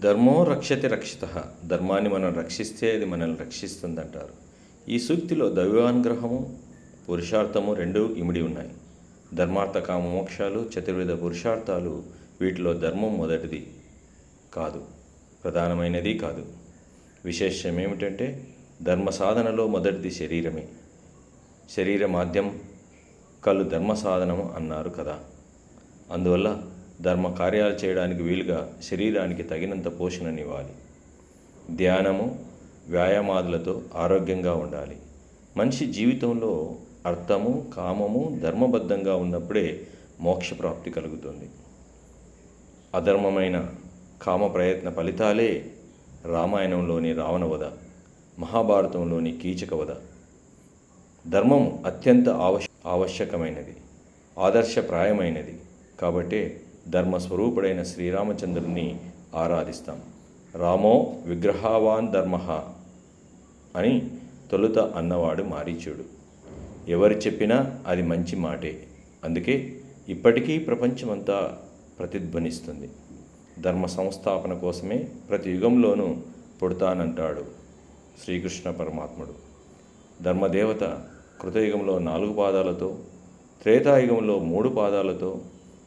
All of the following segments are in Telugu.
ధర్మో రక్షతి రక్షిత. ధర్మాన్ని మనం రక్షిస్తే అది మనల్ని రక్షిస్తుందంటారు. ఈ సూక్తిలో దైవానుగ్రహము పురుషార్థము రెండు ఇమిడి ఉన్నాయి. ధర్మార్థ కామ మోక్షాలు చతుర్విధ పురుషార్థాలు వీటిలో ధర్మం మొదటిది కాదు ప్రధానమైనది కాదు. విశేషం ఏమిటంటే ధర్మ సాధనలో మొదటిది శరీరమే. శరీర మాధ్యం కళ్ళు ధర్మ సాధనము అన్నారు కదా. అందువల్ల ధర్మ కార్యాలు చేయడానికి వీలుగా శరీరానికి తగినంత పోషణనివ్వాలి ధ్యానము వ్యాయామాదులతో ఆరోగ్యంగా ఉండాలి. మనిషి జీవితంలో అర్థము కామము ధర్మబద్ధంగా ఉన్నప్పుడే మోక్షప్రాప్తి కలుగుతుంది. అధర్మమైన కామ ప్రయత్న ఫలితాలే రామాయణంలోని రావణవధ మహాభారతంలోని కీచకవధ. ధర్మం అత్యంత ఆవశ్య ఆవశ్యకమైనది ఆదర్శప్రాయమైనది కాబట్టే ధర్మస్వరూపుడైన శ్రీరామచంద్రుని ఆరాధిస్తాం. రామో విగ్రహావాన్ ధర్మ అని తొలుత అన్నవాడు మారీచుడు ఎవరు చెప్పినా అది మంచి మాటే. అందుకే ఇప్పటికీ ప్రపంచమంతా ప్రతిధ్వనిస్తుంది. ధర్మ సంస్థాపన కోసమే ప్రతి యుగంలోనూ పుడతానంటాడు శ్రీకృష్ణ పరమాత్ముడు. ధర్మదేవత కృతయుగంలో నాలుగు పాదాలతో త్రేతాయుగంలో మూడు పాదాలతో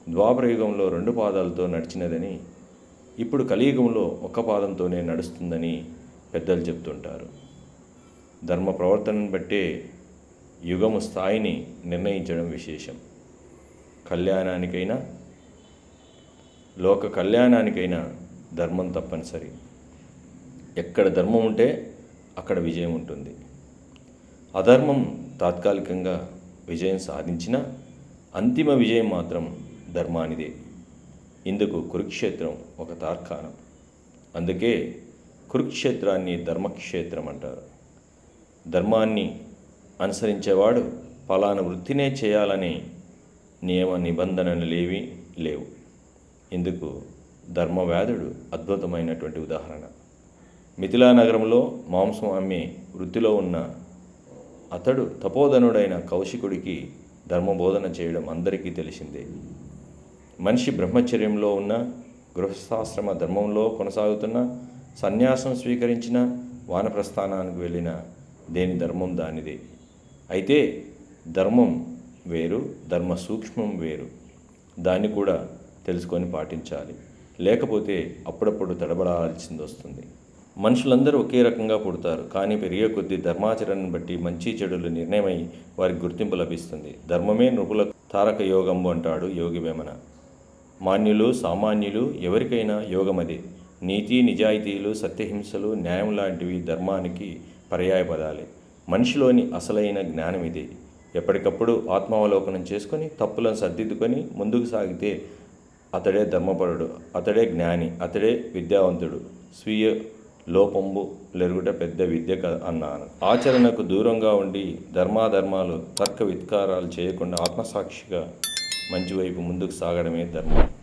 ద్వాపరయుగంలో రెండు పాదాలతో నడిచినదని ఇప్పుడు కలియుగంలో ఒక్క పాదంతోనే నడుస్తుందని పెద్దలు చెప్తుంటారు. ధర్మ ప్రవర్తనను బట్టే యుగము స్థాయిని నిర్ణయించడం విశేషం. కళ్యాణానికైనా లోక కళ్యాణానికైనా ధర్మం తప్పనిసరి. ఎక్కడ ధర్మం ఉంటే అక్కడ విజయం ఉంటుంది. అధర్మం తాత్కాలికంగా విజయం సాధించిన అంతిమ విజయం మాత్రం ధర్మానిదే. ఇందుకు కురుక్షేత్రం ఒక తార్కాణం. అందుకే కురుక్షేత్రాన్ని ధర్మక్షేత్రం అంటారు. ధర్మాన్ని అనుసరించేవాడు ఫలానా వృత్తినే చేయాలనే నియమ నిబంధనలు లేవి లేవు. ఇందుకు ధర్మవ్యాధుడు అద్భుతమైనటువంటి ఉదాహరణ. మిథిలా నగరంలో మాంసం అమ్మే వృత్తిలో ఉన్న అతడు తపోధనుడైన కౌశికుడికి ధర్మబోధన చేయడం అందరికీ తెలిసిందే. మనిషి బ్రహ్మచర్యంలో ఉన్న గృహస్థాశ్రమ ధర్మంలో కొనసాగుతున్న సన్యాసం స్వీకరించిన వానప్రస్థానానికి వెళ్ళిన దేని ధర్మం దానిదే. అయితే ధర్మం వేరు ధర్మ సూక్ష్మం వేరు. దాన్ని కూడా తెలుసుకొని పాటించాలి. లేకపోతే అప్పుడప్పుడు తడబడాల్సింది వస్తుంది. మనుషులందరూ ఒకే రకంగా పుడతారు. కానీ పెరిగే కొద్దీ ధర్మాచరణను బట్టి మంచి చెడులు నిర్ణయమై వారికి గుర్తింపు లభిస్తుంది. ధర్మమే నృపుల తారక యోగంబు అంటాడు యోగి వేమన. మాన్యులు సామాన్యులు ఎవరికైనా యోగమది. నీతి నిజాయితీలు సత్యహింసలు న్యాయం లాంటివి ధర్మానికి పర్యాయపదాలే మనిషిలోని అసలైన జ్ఞానం ఇది ఎప్పటికప్పుడు ఆత్మావలోకనం చేసుకొని తప్పులను సర్దిద్దుకొని ముందుకు సాగితే అతడే ధర్మపరుడు అతడే జ్ఞాని అతడే విద్యావంతుడు. స్వీయ లోపంబు లెరుగుట పెద్ద విద్య అన్నాను. ఆచరణకు దూరంగా ఉండి ధర్మాధర్మాలు తర్క విత్కారాలు చేయకుండా ఆత్మసాక్షిగా మంచి వైపు ముందుకు సాగడమే ధర్మం.